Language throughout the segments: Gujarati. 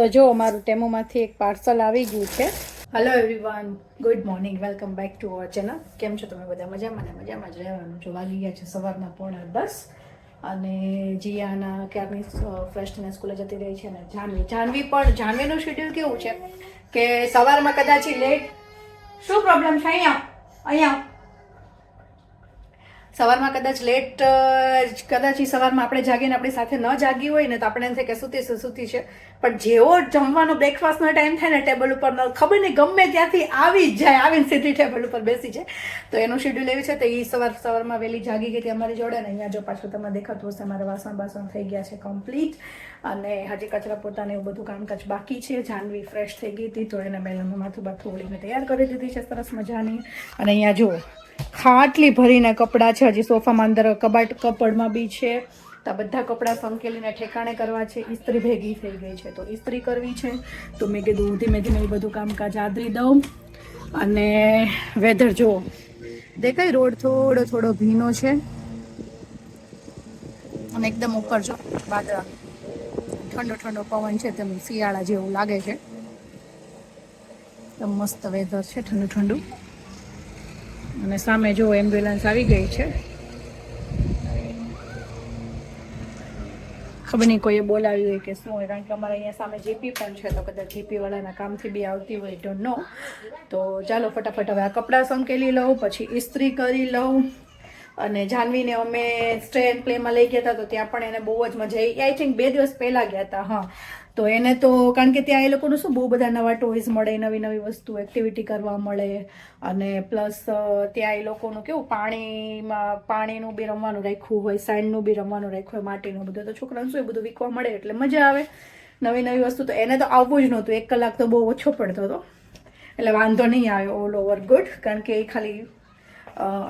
તો જો, અમારું ટેમોમાંથી એક પાર્સલ આવી ગયું છે. Hello everyone good morning welcome back to our channel કેમ છો તમે બધા? મજામાં ને? મજામાં જ રહેવાનું છો. વાગી ગયા છે સવારના પોણા દસ અને જીયાના ક્યારની ફ્રેશ સ્કૂલે જતી રહી છે અને જાનવી. જાનવી પણ, જાનવીનું શેડ્યુલ કેવું છે? કે સવારમાં કદાચ લેટ શું પ્રોબ્લેમ છે? અહીંયા અહીંયા. સવારમાં કદાચ લેટ કદાચ એ સવારમાં આપણે જાગીને આપણી સાથે ન જાગી હોય ને તો આપણે એમ થાય કે સુતી છે સુતી છે. પણ જેવો જમવાનો બ્રેકફાસ્ટનો ટાઈમ થાય ને ટેબલ ઉપર ખબર નહીં, ગમે ત્યાંથી આવી જ જાય, આવીને સીધી ટેબલ ઉપર બેસી જાય. તો એનું શેડ્યુલ એવી છે તો એ સવાર, સવારમાં વહેલી જાગી ગઈ હતી અમારી જોડે ને અહીંયા જો પાછું તમે દેખાતું હશે, મારા વાસણ બાસણ થઈ ગયા છે કમ્પ્લીટ અને હજી કચરા પોતાને એવું બધું કામકાજ બાકી છે, જાનવી ફ્રેશ થઈ ગઈ હતી તો એને મેં માથું બાથું ઓળીને તૈયાર કરી દીધી છે, સરસ મજાની. અને અહીંયા જુઓ ખાટલી ભરીને કપડાં છે. હજી સોફામાં અંદર કબાટ કપડમાં બી છે. તો બધા કપડાં સંકેલીને ઠેકાણે કરવા છે. ઇસ્ત્રી ભેગી થઈ ગઈ છે. તો ઇસ્ત્રી કરવી છે. તો મેં કીધું ધીમે ધીમે એ બધું કામકાજ આદરી દઉં. અને વેધર જુઓ. દેખાય રોડ થોડો થોડો ભીનો છે. અને એકદમ ઉપર જો બાદરા. ઠંડો ઠંડો પવન છે તેમ શિયાળા જેવું લાગે છે. એકદમ મસ્ત વેધર છે, ઠંડુ ઠંડુ. અને સામે જો એમ્બ્યુલન્સ આવી ગઈ છે. ખબર નહીં કોઈએ બોલાવી હોય કે શું હોય, કારણ કે અમારે અહીંયા સામે જીપી પણ છે, તો કદાચ જીપીવાળાના કામથી બી આવતી હોય ડોન્ટ નો તો ચાલો ફટાફટ હવે આ કપડાં સંકેલી લઉં, પછી ઇસ્ત્રી કરી લઉં. અને જાનવીને અમે સ્ટ્રેન પ્લેમાં લઈ ગયા હતા, તો ત્યાં પણ એને બહુ જ મજા આવી આઈ થિંક બે દિવસ પહેલાં ગયા હતા, હા. તો એને તો કારણ કે ત્યાં એ લોકોનું શું બહુ બધા નવા ટોયઝ મળે, નવી નવી વસ્તુ એક્ટિવિટી કરવા મળે અને પ્લસ ત્યાં એ લોકોનું કેવું પાણીમાં, પાણીનું બી રમવાનું રાખ્યું હોય સાઇનનું બી રમવાનું રાખ્યું હોય, માટીનું બધું. તો છોકરાને શું એ બધું વીકવા મળે એટલે મજા આવે. નવી નવી વસ્તુ તો એને તો આવવું જ નહોતું. એક કલાક તો બહુ ઓછો પડતો હતો. એટલે વાંધો નહીં આવ્યો ઓલ ઓવર ગુડ કારણ કે એ ખાલી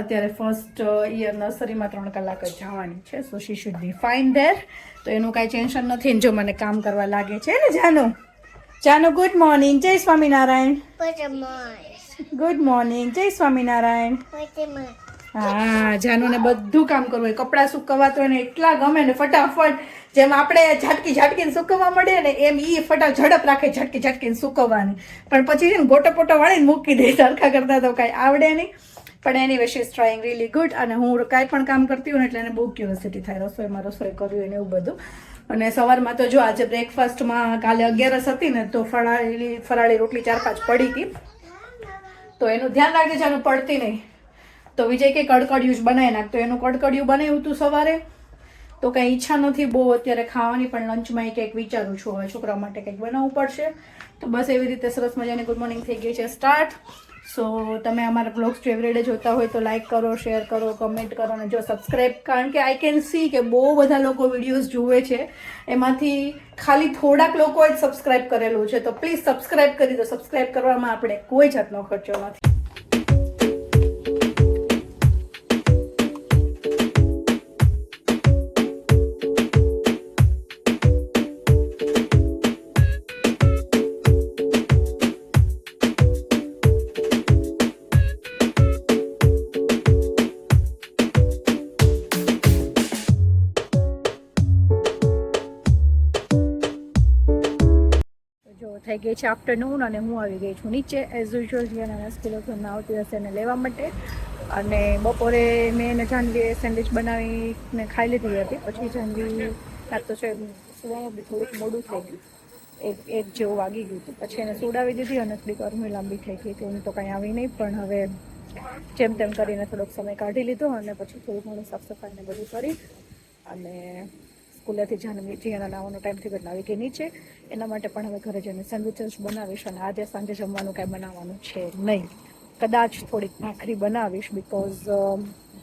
અત્યારે ફર્સ્ટ યર નર્સરીમાં ત્રણ કલાક જ જવાની છે. So she should be fine there તો એનું કાંઈ ટેન્શન નથી ને જો મને કામ કરવા લાગે છે ને જાનુ? જાનુ ગુડ મોર્નિંગ જય સ્વામિનારાયણ. ગુડ મોર્નિંગ જય સ્વામિનારાયણ. હા, જાનુને બધું કામ કરવું હોય. કપડાં સુકવવા તો એને એટલા ગમે ને ફટાફટ. જેમ આપણે ઝાટકી ઝાટકીને સુકવવા મળે ને એમ એ ફટા ઝડપ રાખે ઝટકી ઝટકીને સુકવવાની. પણ પછી છે ને ગોટો પોટો વાળીને મૂકી દે. સરખા કરતા તો કાંઈ આવડે નહીં. પણ એની વિશે ઇઝ ટ્રાઈંગ ગુડ અને હું કાંઈ પણ કામ કરતી હોઉં એટલે એને બહુ ક્યુરિયોસિટી થાય. રસોઈમાં રસોઈ કર્યું એને એવું બધું. અને સવારમાં તો જો આજે બ્રેકફાસ્ટમાં કાલે અગિયારસ હતી ને, તો ફરાળી ફરાળી રોટલી ચાર પાંચ પડી હતી. તો એનું ધ્યાન રાખજે એનું પડતી નહીં. તો વિજય કે કડકડિયું જ બનાવી નાખ. તો એનું કડકડિયું બનાવ્યું હતું સવારે. તો કંઈ ઈચ્છા નથી બહુ અત્યારે ખાવાની, પણ લંચમાં એ કંઈક વિચારું છું. હવે છોકરા માટે કંઈક બનાવવું પડશે. તો બસ એવી રીતે સરસ મજાની ગુડ મોર્નિંગ થઈ ગઈ છે. સ્ટાર્ટ સો તમે અમારા બ્લોગ્સ ફેવરેટ જોતા હોય તો લાઈક કરો શેર કરો કમેન્ટ કરો અને જો સબસ્ક્રાઈબ કારણ કે આઈ કેન સી કે બહુ બધા લોકો વિડીયોઝ જુએ છે. એમાંથી ખાલી થોડાક લોકોએ જ સબસ્ક્રાઈબ કરેલું છે. તો પ્લીઝ સબસ્ક્રાઈબ કરી દો. સબસ્ક્રાઈબ કરવામાં આપણે કોઈ જાતનો ખર્ચો નથી. થઈ ગઈ છે આફ્ટરનૂન અને હું આવી ગઈ છું નીચે. એઝ યુઝ્યુઅલ જે નાના સ્કૂલો ઘરના આવતી હશે એને લેવા માટે. અને બપોરે મેં એને જાનવીએ સેન્ડવિચ બનાવીને ખાઈ લીધી હતી. પછી જાનવી કાં તો છે થોડુંક મોડું થઈ ગયું. એક એક જેવું વાગી ગયું હતું. પછી એને સુડાવી દીધી અને થોડીક ગરમી લાંબી થઈ ગઈ હતી. હું તો કંઈ આવી નહીં, પણ હવે જેમ તેમ કરીને થોડોક સમય કાઢી લીધો અને પછી થોડું ઘણું સાફ સફાઈને બધું કરી અને સ્કૂલેથી જાનવી જીયાના નાવાનો ટાઈમથી પહેલાં આવી ગઈ નીચે એના માટે પણ હવે ઘરે જઈને સેન્ડવિચીસ બનાવીશ અને આજે સાંજે જમવાનું કાંઈ બનાવવાનું છે નહીં. કદાચ થોડીક ભાખરી બનાવીશ બિકોઝ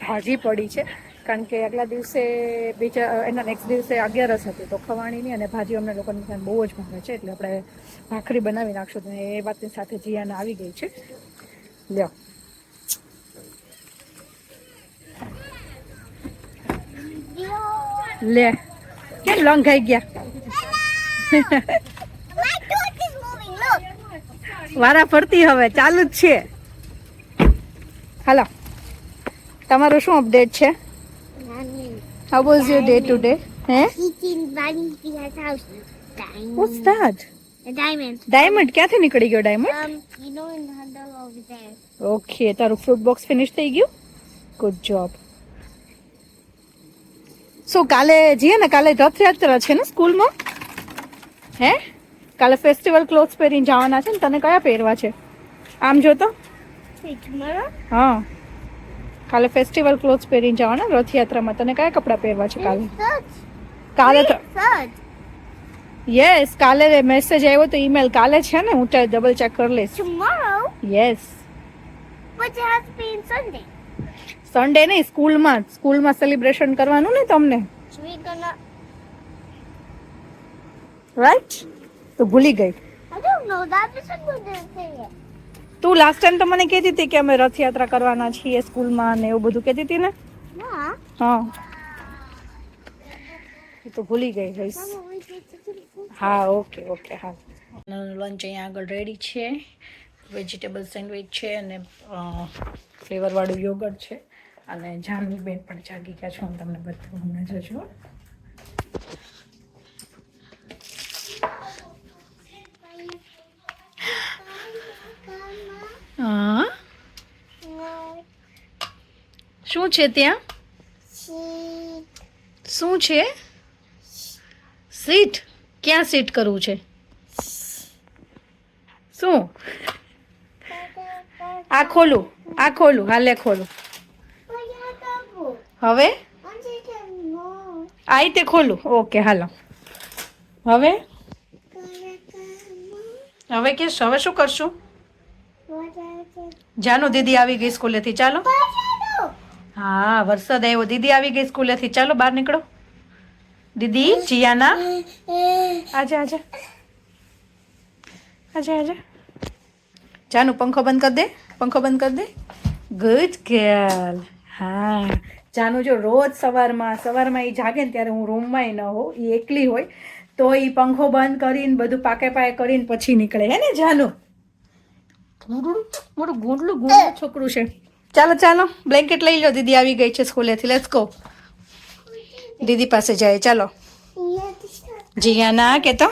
ભાજી પડી છે. કારણ કે આગલા દિવસે બીજા એના નેક્સ્ટ દિવસે અગિયારસ હતી તો ખવાણીની અને ભાજી અમને લોકોને બહુ જ ભાવે છે. એટલે આપણે ભાખરી બનાવી નાખશું તો એ વાતની સાથે જીયાના આવી ગઈ છે. લ્યો. લે. કેમ લંઘાઈ ગયા. વારા ફરતી હવે ચાલુ જ છે હાલો તમારું શું અપડેટ છે how was your day today hey that A diamond. Diamond ક્યાંથી નીકળી ગયો ડાયમંડ Um. ઓકે તારું ફ્રૂટ બોક્સ ફિનિશ થઈ ગયું ગુડ જોબ સો કાલે જઈએ ને કાલે રથયાત્રા છે ને સ્કૂલમાં? હે? કાલે ફેસ્ટિવલ ક્લોથ્સ પહેરીને જવાના છે ને તને કયા પહેરવા છે? આમ જો તો. હા. કાલે ફેસ્ટિવલ ક્લોથ્સ પહેરીને જવાના રથયાત્રામાં. તને કયા કપડાં પહેરવા છે કાલે? કાલે તો. યસ કાલે મેસેજ આવ્યો તો ઈમેલ કાલે છે ને હું ડબલ ચેક કરી લઈશ? Yes But it has Sunday. Sunday નહીં, સ્કૂલમાં સ્કૂલમાં સેલિબ્રેશન કરવાનું ને તમને. રાઈટ તો ભૂલી ગઈ. તું લાસ્ટ ટાઈમ તો મને કહેતી હતી કે અમે રથયાત્રા કરવાના છીએ સ્કૂલમાં ને એવું બધું કહેતી હતી ને. હા. તો ભૂલી ગઈ the હા, ઓકે ઓકે, હા. લંચ અહીંયા આગળ રેડી છે. વેજીટેબલ સેન્ડવિચ છે અને ફ્લેવરવાળું યોગર્ટ છે. અને જાનવી બેન પણ જાગી ગયા છો, હું તમને બધું હમણાં જજો હા? No. શું છે ત્યાં? She. શું છે? સીટ? ક્યાં સીટ કરવું છે? શું? આ ખોલું આ ખોલું, હાલે ખોલું. હવે? આ રીતે ખોલું. ઓકે, હાલો. હવે? હવે કે હવે શું કરશું? જાનો દીદી આવી ગઈ સ્કૂલેથી. ચાલો. હા, વરસાદ આવ્યો. દીદી આવી ગઈ સ્કૂલેથી. ચાલો, બહાર નીકળો. દીદી, જીયાના? આજે આજે. આજે આજે. જાનું, પંખો બંધ કરી દે. પંખો બંધ કરી દે. ગુડ ગર્લ હા. જાનું જો રોજ સવારમાં સવારમાં એ જાગે ને ત્યારે હું રૂમમાં ન હોઉં એ એકલી હોય તો એ પંખો બંધ કરીને બધું પાકે પાકે કરીને પછી નીકળે. હે ને જાનું? મોટું મોટું ગુંડલું ગુંડલું છોકરું છે. ચાલો ચાલો બ્લેન્કેટ લઈ લો દીદી આવી ગઈ છે સ્કૂલેથી લેટ્સ ગો દીદી પાસે જાય. ચાલો. જીયાના કે તો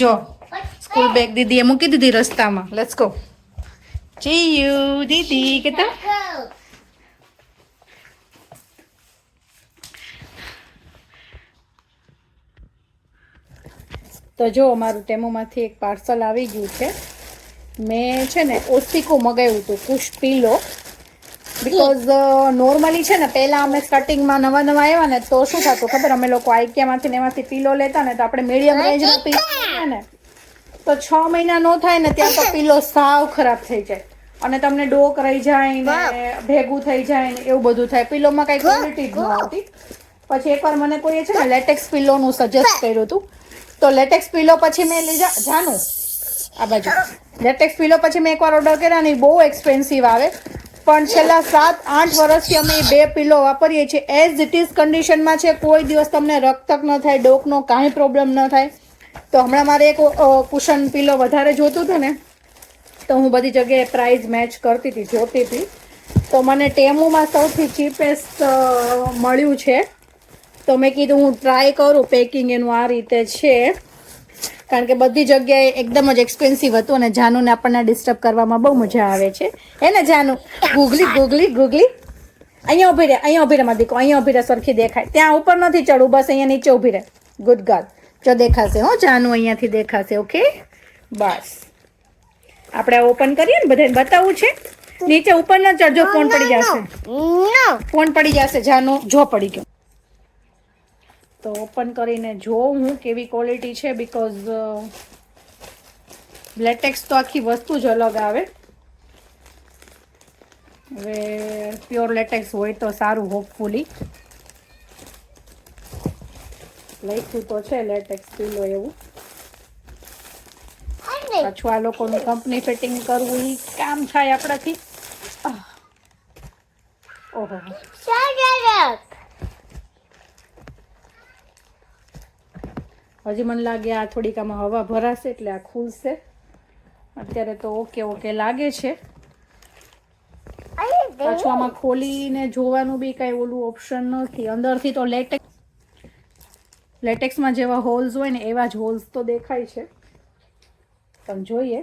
જો સ્કૂલ બેગ દીદીએ મૂકી દીધી રસ્તામાં. લેટ્સ ગો જીયુ દીદી કે તો તો જો અમારું ટેમોમાંથી એક પાર્સલ આવી ગયું છે. મેં છે ને ઓસ્તિકો મગાવ્યું હતું કુશ પીલો. બિકોઝ નોર્મલી છે ને પહેલાં અમે સ્ટાર્ટિંગમાં નવા નવા આવ્યા ને તો શું થતું ખબર? અમે લોકો આઈકિયામાંથી ને એમાંથી પીલો લેતા ને તો આપણે મીડિયમ રેન્જનો પીલો ને. તો છ મહિના નો થાય ને ત્યાં તો પીલો સાવ ખરાબ થઈ જાય. અને તમને ડોક રહી જાય ને ભેગું થઈ જાય ને એવું બધું થાય. પિલોમાં કઈ ક્વોલિટી જ ન આવતી. પછી એકવાર મને કોઈએ છે ને લેટેક્સ પીલોનું સજેસ્ટ કર્યું હતું. તો લેટેક્સ પિલો પછી મેં લીધા જાનું. આ બાજુ. લેટેક્સ પિલો પછી મેં એકવાર ઓર્ડર કર્યા ને એ બહુ એક્સપેન્સિવ આવે. પણ છેલ્લા સાત આઠ વર્ષથી અમે બે પિલો વાપરીએ છીએ. એઝ ઇટ ઇઝ કન્ડિશનમાં છે કોઈ દિવસ તમને રક્તક ન થાય ડોકનો કાંઈ પ્રોબ્લેમ ન થાય. તો હમણાં મારે એક કુશન પિલો વધારે જોતું હતું ને તો હું બધી જગ્યાએ પ્રાઇઝ મેચ કરતી હતી, જોતી હતી. તો મને ટેમુમાં સૌથી ચીપેસ્ટ મળ્યું છે. તો મેં કીધું હું ટ્રાય કરું પેકિંગ એનું આ રીતે છે. કારણ કે બધી જગ્યાએ એકદમ જ એક્સપેન્સિવ હતું અને જાનુને આપણને ડિસ્ટર્બ કરવામાં બહુ મજા આવે છે. હે ને જાનુ? Googly googly googly. અહીંયા ઊભી રહે, અહીંયા ઊભી રહે માં દીકો અહીંયા ઊભી રહે, સરખી દેખાય. ત્યાં ઉપર નથી ચડવું, બસ અહીંયા નીચે ઊભી રહે. ગુડ ગર્લ જો દેખાશે હો, જાનુ અહીંયાથી દેખાશે ઓકે બસ. આપણે ઓપન કરીએ ને બધાને બતાવવું છે. નીચે ઉપર ન ચડજો ફોન પડી જશે. ફોન પડી જશે જાનો જો પડી ગયો. તો ઓપન કરીને જોઉં હું કેવી ક્વોલિટી છે બીકોઝ લેટેક્સ તો આખી વસ્તુ જ અલગ આવે. હવે પ્યોર લેટેક્સ હોય તો સારું હોપફુલી લખ્યું તો છે લેટેક્સ પીલો એવું. પાછું આ લોકોનું કંપની ફિટિંગ કરવું એ કામ થાય આપણાથી. ઓહો. હજી મને લાગે આ થોડીક આમાં હવા ભરાશે એટલે આ ખુલશે. અત્યારે તો ઓકે ઓકે લાગે છે. પાછું આમાં ખોલીને જોવાનું બી કાંઈ ઓલું ઓપ્શન નથી. અંદરથી તો લેટેક્સ લેટેક્સમાં જેવા હોલ્સ હોય ને એવા જ હોલ્સ તો દેખાય છે. તમે જોઈએ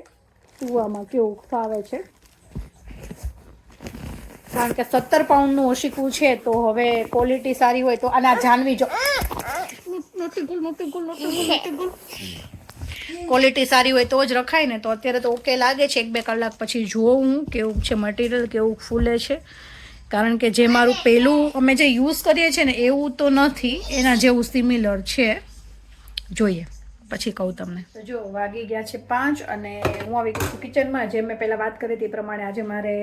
સુવામાં કેવું ફાવે છે. કારણ કે સત્તર પાઉન્ડનું ઓશિકું છે તો હવે ક્વોલિટી સારી હોય તો અને આ જાનવી જો. ક્વોલિટી સારી હોય તો જ રખાય ને તો અત્યારે તો ઓકે લાગે છે. એક બે કલાક પછી જોઉં કેવું છે મટીરિયલ કેવું ફૂલે છે. કારણ કે જે મારું પહેલું અમે જે યુઝ કરીએ છીએ ને એવું તો નથી. એના જેવું સિમિલર છે. જોઈએ. પછી કહું તમને. તો જો, વાગી ગયા છે પાંચ અને હું આવી ગઈ છું કિચનમાં. જે મેં પહેલાં વાત કરી હતી પ્રમાણે આજે મારે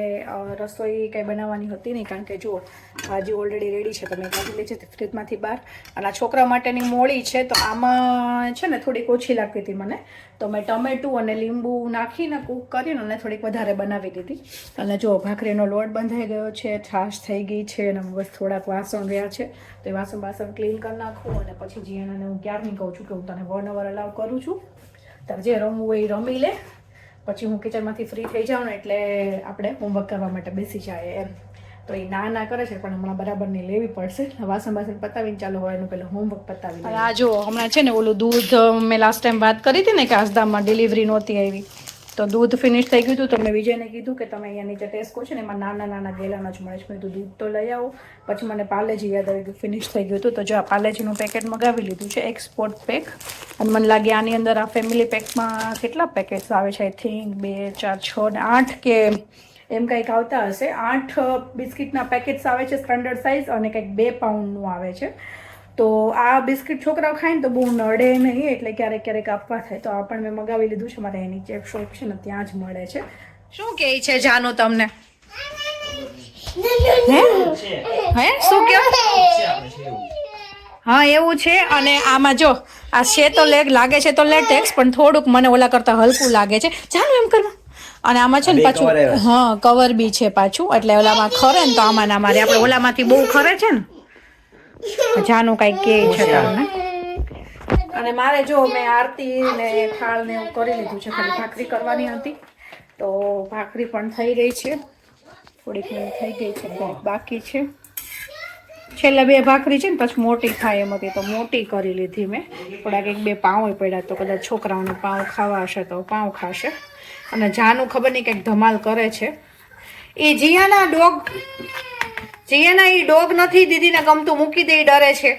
રસોઈ કંઈ બનાવવાની હતી નહીં. કારણ કે જુઓ, ભાજી ઓલરેડી રેડી છે તમે કાઢી લે છે ફ્રીજમાંથી બહાર. અને આ છોકરા માટેની મોળી છે, તો આમાં છે ને થોડીક ઓછી લાગતી હતી મને. તો મેં ટમેટું અને લીંબુ નાખીને કૂક કરીને અને થોડીક વધારે બનાવી દીધી. અને જો, ભાખરીનો લોટ બંધાઈ ગયો છે, છાશ થઈ ગઈ છે, અને બસ થોડાક વાસણ રહ્યા છે. તો એ વાસણ બાસણ ક્લીન કરી નાખું અને પછી જીયાણાને હું ક્યારની કહું છું કે હું તને વન અવર અલાવ કરું છું. તારે જે રમવું હોય એ રમી લે. પછી હું કિચનમાંથી ફ્રી થઈ જાઉં ને એટલે આપણે હોમવર્ક કરવા માટે બેસી જાય એમ. તો એ ના ના કરે છે પણ હમણાં બરાબરની લેવી પડશે. વાસણ બાસણ પતાવીને ચાલો હોય એનું પેલું હોમવર્ક પતાવી આ જો હમણાં છે ને ઓલું દૂધ મેં લાસ્ટ ટાઈમ વાત કરી હતી ને કે આસદામાં ડિલિવરી નહોતી આવી. તો દૂધ ફિનિશ થઈ ગયું હતું. તો મેં વિજયને કીધું કે તમે અહીંયા નીચે ટેસ્કો છે ને એમાં નાના નાના ગેલાના જ મળે છે. મેં દૂધ તો લઈ આવો. પછી મને પાલેજી યાદ આવી ગયું ફિનિશ થઈ ગયું હતું. તો જો આ પાલેજીનું પેકેટ મગાવી લીધું છે એક્સપોર્ટ પેક અને મને લાગે આની અંદર આ ફેમિલી પેકમાં કેટલા પેકેટ્સ આવે છે? આઈ થિંક બે, ચાર, છ ને આઠ કે એમ કંઈક આવતા હશે. આઠ બિસ્કિટના પેકેટ્સ આવે છે સ્ટાન્ડર્ડ સાઇઝ અને કંઈક બે પાઉન્ડનું આવે છે. તો આ બિસ્કિટ છોકરાઓ ખાય ને તો બહુ નડે નહીં એટલે ક્યારેક ક્યારેક આપવા થાય. તો આ પણ મેં મગાવી લીધું છે મારે એની જે શોપ છે ને ત્યાં જ મળે છે. શું કહે છે જાનો તમને? હે? હે? શું કહો? હા એવું છે. અને આમાં જો આ છે તો લેગ લાગે છે તો લેટેક્સ પણ થોડુંક મને ઓલા કરતા હલકું લાગે છે. જાનું એમ કરવા. અને આમાં છે ને પાછું હા કવર બી છે પાછું. એટલે ઓલામાં ખરે ને તો આમાં ના મારે આપણે ઓલામાંથી બહુ ખરે છે ને. જાનું કાંઈ કે છે તમને? અને મારે જો મેં આરતી ને થાળ ને એવું કરી લીધું છે ખાલી ભાખરી કરવાની હતી. તો ભાખરી પણ થઈ ગઈ છે. થોડીક થઈ ગઈ છે બાકી છે. છેલ્લા બે ભાખરી છે ને પછી મોટી થાય એમ હતી તો મોટી કરી લીધી મેં. થોડાક એક બે પાઉં પડ્યા તો કદાચ છોકરાઓને પાઉં ખાવા હશે તો પાઉં ખાશે. અને જાનું ખબર નહીં કંઈક ધમાલ કરે છે. એ જીયાના ડોગ જીયાના એ ડોગ નથી દીદીને ગમતું મૂકી દે ડરે છે.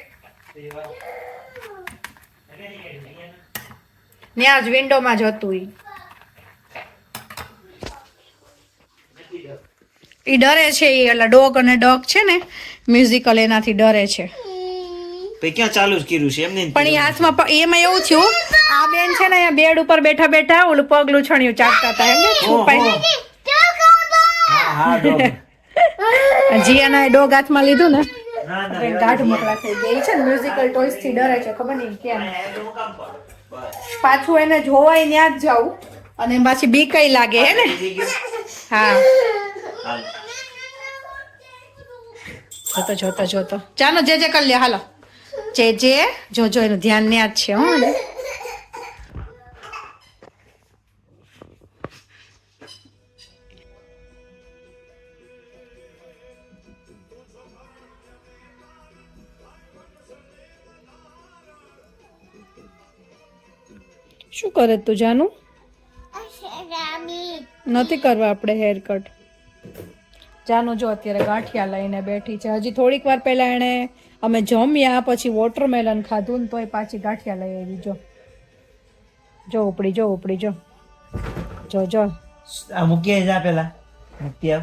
ત્યાં જ વિન્ડોમાં જ હતું ઈ. ઈ ડરે છે એ એટલે ડોગ અને ડોગ છે ને મ્યુઝિકલ એનાથી ડરે છે. ક્યાં ચાલુ જ કર્યું છે? એમને પણ એ હાથમાં એમાં એવું થયું આ બેન છે ને અહીંયા બેડ ઉપર બેઠા બેઠા ઓલું પગલું છણ્યું ચાટતા હતા એમ છુપાઈ હા હા. જીયાના ડોગ હાથમાં લીધું ને ગાઢ મોકલા થઈ ગઈ છે મ્યુઝિકલ ટોયસથી ડરે છે ખબર નહીં કેમ. પાછું એને જોવાય ત્યાં જ જાવું અને પાછી બી કઈ લાગે હે ને? હા. જોતો જોતો જોતો. ચાલો જે જે કરી લે હાલો. જે જે જોજો એનું ધ્યાન ત્યાં જ છે હો શું કરે તું, જાનું? નથી કરવા આપણે હેર કટ જાનું, જો અત્યારે ગાંઠિયા લઈને બેઠી છે. હજી થોડીક વાર પહેલાં એણે અમે જમ્યા, પછી વોટરમેલન ખાધું ને તોય પાછી ગાંઠિયા લઈ આવી. જો. જો ઉપડી જો ઉપડી, જો. જો જો. આ મૂકી જા પેલા. મૂકી આવ.